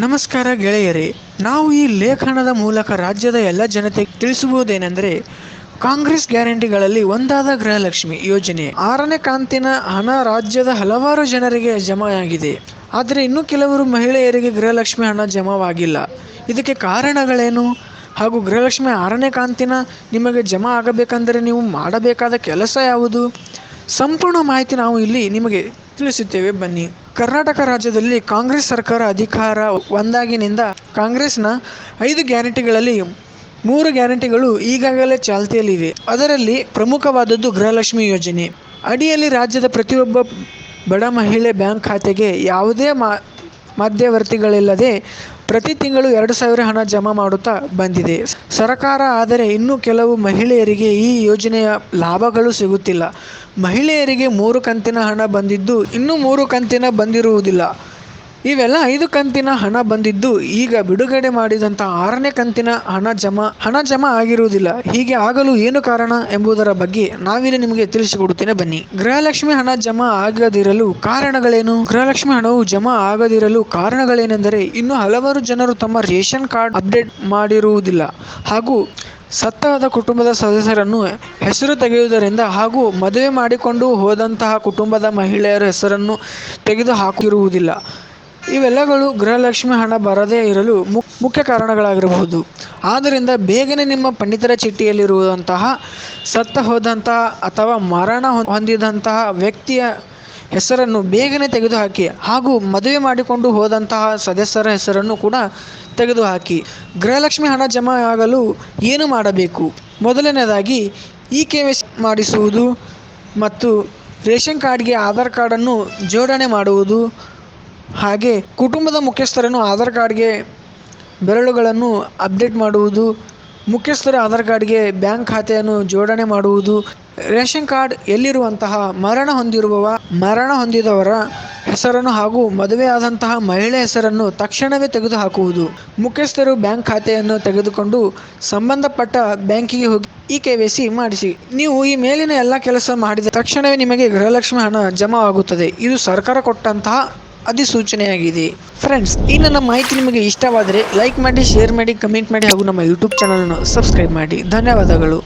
ನಮಸ್ಕಾರ ಗೆಳೆಯರೇ, ನಾವು ಈ ಲೇಖನದ ಮೂಲಕ ರಾಜ್ಯದ ಎಲ್ಲ ಜನತೆಗೆ ತಿಳಿಸುವುದೇನೆಂದರೆ, ಕಾಂಗ್ರೆಸ್ ಗ್ಯಾರಂಟಿಗಳಲ್ಲಿ ಒಂದಾದ ಗೃಹಲಕ್ಷ್ಮಿ ಯೋಜನೆ. ಆರನೇ ಕಾಂತಿನ ಹಣ ರಾಜ್ಯದ ಹಲವಾರು ಜನರಿಗೆ ಜಮೆಯಾಗಿದೆ. ಆದರೆ ಇನ್ನೂ ಕೆಲವರು ಮಹಿಳೆಯರಿಗೆ ಗೃಹಲಕ್ಷ್ಮಿ ಹಣ ಜಮಾವಾಗಿಲ್ಲ. ಇದಕ್ಕೆ ಕಾರಣಗಳೇನು? ಹಾಗೂ ಗೃಹಲಕ್ಷ್ಮಿ ಆರನೇ ಕಾಂತಿನ ನಿಮಗೆ ಜಮಾ ಆಗಬೇಕಂದರೆ ನೀವು ಮಾಡಬೇಕಾದ ಕೆಲಸ ಯಾವುದು? ಸಂಪೂರ್ಣ ಮಾಹಿತಿ ನಾವು ಇಲ್ಲಿ ನಿಮಗೆ ತಿಳಿಸುತ್ತೇವೆ ಬನ್ನಿ. ಕರ್ನಾಟಕ ರಾಜ್ಯದಲ್ಲಿ ಕಾಂಗ್ರೆಸ್ ಸರ್ಕಾರ ಅಧಿಕಾರ ಒಂದಾಗಿನಿಂದ ಕಾಂಗ್ರೆಸ್ನ ಐದು ಗ್ಯಾರಂಟಿಗಳಲ್ಲಿ ಮೂರು ಗ್ಯಾರಂಟಿಗಳು ಈಗಾಗಲೇ ಚಾಲ್ತಿಯಲ್ಲಿವೆ ಅದರಲ್ಲಿ ಪ್ರಮುಖವಾದದ್ದು ಗೃಹಲಕ್ಷ್ಮಿ ಯೋಜನೆ. ಅಡಿಯಲ್ಲಿ ರಾಜ್ಯದ ಪ್ರತಿಯೊಬ್ಬ ಬಡ ಮಹಿಳೆ ಬ್ಯಾಂಕ್ ಖಾತೆಗೆ ಯಾವುದೇ ಮಾ, ಮಧ್ಯವರ್ತಿಗಳಿಲ್ಲದೆ ಪ್ರತಿ ತಿಂಗಳು ಎರಡು ಸಾವಿರ ಹಣ ಜಮಾ ಮಾಡುತ್ತಾ ಬಂದಿದೆ. ಸರಕಾರ ಆದರೆ ಇನ್ನೂ ಕೆಲವು ಮಹಿಳೆಯರಿಗೆ ಈ ಯೋಜನೆಯ ಲಾಭಗಳು ಸಿಗುತ್ತಿಲ್ಲ. ಮಹಿಳೆಯರಿಗೆ ಮೂರು ಕಂತಿನ ಹಣ ಬಂದಿದ್ದು ಇನ್ನೂ ಮೂರು ಕಂತಿನ ಬಂದಿರುವುದಿಲ್ಲ. ಇವೆಲ್ಲ ಐದು ಕಂತಿನ ಹಣ ಬಂದಿದ್ದು ಈಗ ಬಿಡುಗಡೆ ಮಾಡಿದಂಥ ಆರನೇ ಕಂತಿನ ಹಣ ಜಮಾ ಹಣ ಜಮಾ ಆಗಿರುವುದಿಲ್ಲ. ಹೀಗೆ ಆಗಲು ಏನು ಕಾರಣ ಎಂಬುದರ ಬಗ್ಗೆ ನಾವಿಲ್ಲಿ ನಿಮಗೆ ತಿಳಿಸಿಕೊಡುತ್ತೇನೆ. ಬನ್ನಿ. ಗೃಹಲಕ್ಷ್ಮಿ ಹಣ ಜಮಾ ಆಗದಿರಲು ಕಾರಣಗಳೇನು? ಗೃಹಲಕ್ಷ್ಮಿ ಹಣವು ಜಮಾ ಆಗದಿರಲು ಕಾರಣಗಳೇನೆಂದರೆ ಇನ್ನು ಹಲವಾರು ಜನರು ತಮ್ಮ ರೇಷನ್ ಕಾರ್ಡ್ ಅಪ್ಡೇಟ್ ಮಾಡಿರುವುದಿಲ್ಲ. ಹಾಗೂ ಸತ್ತಾದ ಕುಟುಂಬದ ಸದಸ್ಯರನ್ನು ಹೆಸರು ತೆಗೆಯುವುದರಿಂದ ಹಾಗೂ ಮದುವೆ ಮಾಡಿಕೊಂಡು ಹೋದಂತಹ ಕುಟುಂಬದ ಮಹಿಳೆಯರ ಹೆಸರನ್ನು ತೆಗೆದು ಹಾಕಿರುವುದಿಲ್ಲ ಇವೆಲ್ಲಗಳು ಗೃಹಲಕ್ಷ್ಮಿ ಹಣ ಬರದೇ ಇರಲು ಮುಖ್ಯ ಕಾರಣಗಳಾಗಿರಬಹುದು. ಆದ್ದರಿಂದ ಬೇಗನೆ ನಿಮ್ಮ ಪಂಡಿತರ ಚೀಟಿಯಲ್ಲಿರುವಂತಹ ಸತ್ತ ಹೋದಂತಹ ಅಥವಾ ಮರಣ ಹೊಂದಿದಂತಹ ವ್ಯಕ್ತಿಯ ಹೆಸರನ್ನು ಬೇಗನೆ ತೆಗೆದುಹಾಕಿ ಹಾಗೂ ಮದುವೆ ಮಾಡಿಕೊಂಡು ಹೋದಂತಹ ಸದಸ್ಯರ ಹೆಸರನ್ನು ಕೂಡ ತೆಗೆದುಹಾಕಿ. ಗೃಹಲಕ್ಷ್ಮಿ ಹಣ ಜಮಾ ಆಗಲು ಏನು ಮಾಡಬೇಕು? ಮೊದಲನೇದಾಗಿ ಇ ಕೆ ಮಾಡಿಸುವುದು ಮತ್ತು ರೇಷನ್ ಕಾರ್ಡ್ಗೆ ಆಧಾರ್ ಕಾರ್ಡನ್ನು ಜೋಡಣೆ ಮಾಡುವುದು ಹಾಗೆ ಕುಟುಂಬದ ಮುಖ್ಯಸ್ಥರನ್ನು ಆಧಾರ್ ಕಾರ್ಡ್ಗೆ ಬೆರಳುಗಳನ್ನು ಅಪ್ಡೇಟ್ ಮಾಡುವುದು, ಮುಖ್ಯಸ್ಥರ ಆಧಾರ್ ಕಾರ್ಡ್ಗೆ ಬ್ಯಾಂಕ್ ಖಾತೆಯನ್ನು ಜೋಡಣೆ ಮಾಡುವುದು, ರೇಷನ್ ಕಾರ್ಡ್ ಎಲ್ಲಿರುವಂತಹ ಮರಣ ಹೊಂದಿರುವವ, ಮರಣ ಹೊಂದಿದವರ ಹೆಸರನ್ನು ಹಾಗೂ ಮದುವೆಯಾದಂತಹ ಮಹಿಳೆ ಹೆಸರನ್ನು ತಕ್ಷಣವೇ ತೆಗೆದುಹಾಕುವುದು. ಮುಖ್ಯಸ್ಥರು ಬ್ಯಾಂಕ್ ಖಾತೆಯನ್ನು ತೆಗೆದುಕೊಂಡು ಸಂಬಂಧಪಟ್ಟ ಬ್ಯಾಂಕಿಗೆ ಹೋಗಿ ಇ ಕೆ ವೈ ಸಿ ಮಾಡಿಸಿ. ನೀವು ಈ ಮೇಲಿನ ಎಲ್ಲ ಕೆಲಸ ಮಾಡಿದ ತಕ್ಷಣವೇ ನಿಮಗೆ ಗೃಹಲಕ್ಷ್ಮಿ ಹಣ ಜಮಾ ಆಗುತ್ತದೆ. ಇದು ಸರ್ಕಾರ ಕೊಟ್ಟಂತಹ ಅಧಿಸೂಚನೆಯಾಗಿದೆ. ಫ್ರೆಂಡ್ಸ್ ಈ ನನ್ನ ಮಾಹಿತಿ ನಿಮಗೆ ಇಷ್ಟವಾದರೆ ಲೈಕ್ ಮಾಡಿ ಶೇರ್ ಮಾಡಿ ಕಮೆಂಟ್ ಮಾಡಿ ಹಾಗೂ ನಮ್ಮ ಯೂಟ್ಯೂಬ್ ಚಾನಲನ್ನು ಸಬ್ಸ್ಕ್ರೈಬ್ ಮಾಡಿ. ಧನ್ಯವಾದಗಳು.